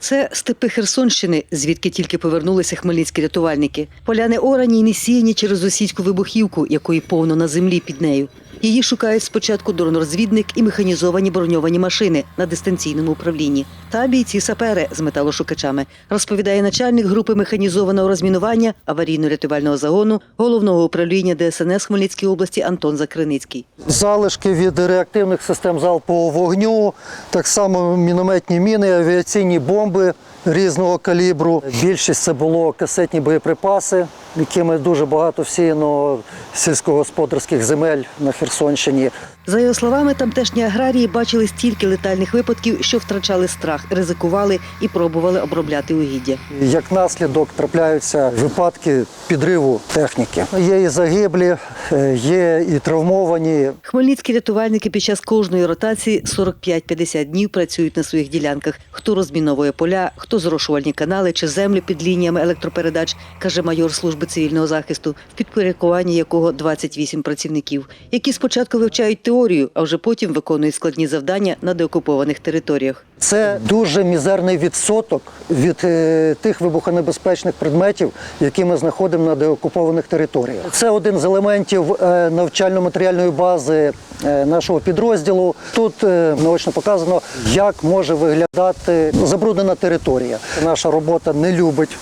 Це степи Херсонщини, звідки тільки повернулися хмельницькі рятувальники. Поляни орані й не сіяні через російську вибухівку, якої повно на землі під нею. Її шукають спочатку дронорозвідник і механізовані броньовані машини на дистанційному управлінні. Та бійці сапери з металошукачами, розповідає начальник групи механізованого розмінування аварійно-рятувального загону головного управління ДСНС Хмельницької області Антон Закриницький. Залишки від реактивних систем залпового вогню, так само мінометні міни, авіаційні бомби різного калібру. Більшість це було касетні боєприпаси, якими дуже багато всіяно сільськогосподарських земель на Херсонщині. За його словами, тамтешні аграрії бачили стільки летальних випадків, що втрачали страх, ризикували і пробували обробляти угіддя. Як наслідок трапляються випадки підриву техніки. Є і загиблі, е, є і травмовані. Хмельницькі рятувальники під час кожної ротації 45-50 днів працюють на своїх ділянках. Хто розміновує поля, хто зрошувальні канали чи землі під лініями електропередач, каже майор служби цивільного захисту, в підпорядкуванні якого 28 працівників, які спочатку вивчають теорію, а вже потім виконують складні завдання на деокупованих територіях. Це дуже мізерний відсоток від е, тих вибухонебезпечних предметів, які ми знаходимо на деокупованих територіях. Це один з елементів е, навчально-матеріальної бази е, нашого підрозділу. Тут наочно показано, як може виглядати забруднена територія. Наша робота не любить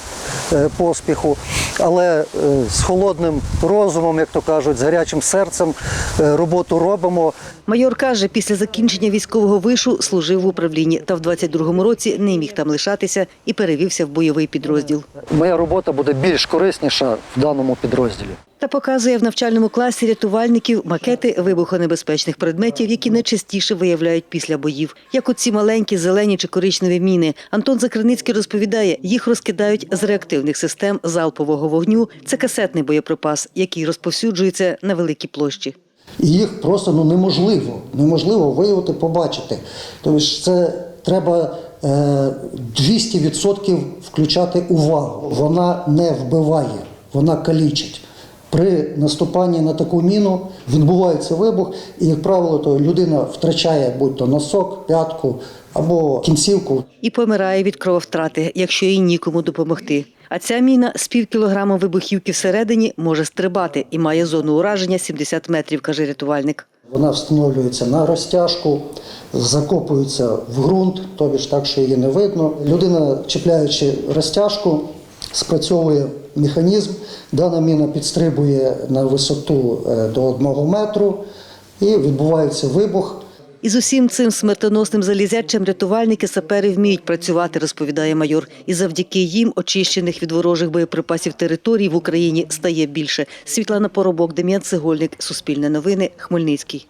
поспіху, але е, з холодним розумом, як то кажуть, з гарячим серцем е, роботу робимо. Майор каже, після закінчення військового вишу служив в управлінні та в 22-му році не міг там лишатися і перевівся в бойовий підрозділ. Моя робота буде більш корисніша в даному підрозділі. Та показує в навчальному класі рятувальників макети вибухонебезпечних предметів, які найчастіше виявляють після боїв, як оці маленькі зелені чи коричневі міни. Антон Закриницький розповідає, їх розкидають з реактивних систем залпового вогню. Це касетний боєприпас, який розповсюджується на великій площі. І їх просто ну, неможливо, неможливо виявити, побачити. Тобто це треба е, 200% включати увагу. Вона не вбиває, вона калічить. При наступанні на таку міну відбувається вибух, і, як правило, то людина втрачає будь-то носок, п'ятку або кінцівку. І помирає від крововтрати, якщо їй нікому допомогти. А ця міна з пів кілограма вибухівки всередині може стрибати і має зону ураження 70 метрів, каже рятувальник. Вона встановлюється на розтяжку, закопується в ґрунт, тобі ж так, що її не видно. Людина, чіпляючи розтяжку, спрацьовує механізм. Дана міна підстрибує на висоту е, до одного метру і відбувається вибух. І з усім цим смертоносним залізячим рятувальники сапери вміють працювати, розповідає майор. І завдяки їм очищених від ворожих боєприпасів територій в Україні стає більше. Світлана Поробок, Дем'ян Цегольник, Суспільне новини, Хмельницький.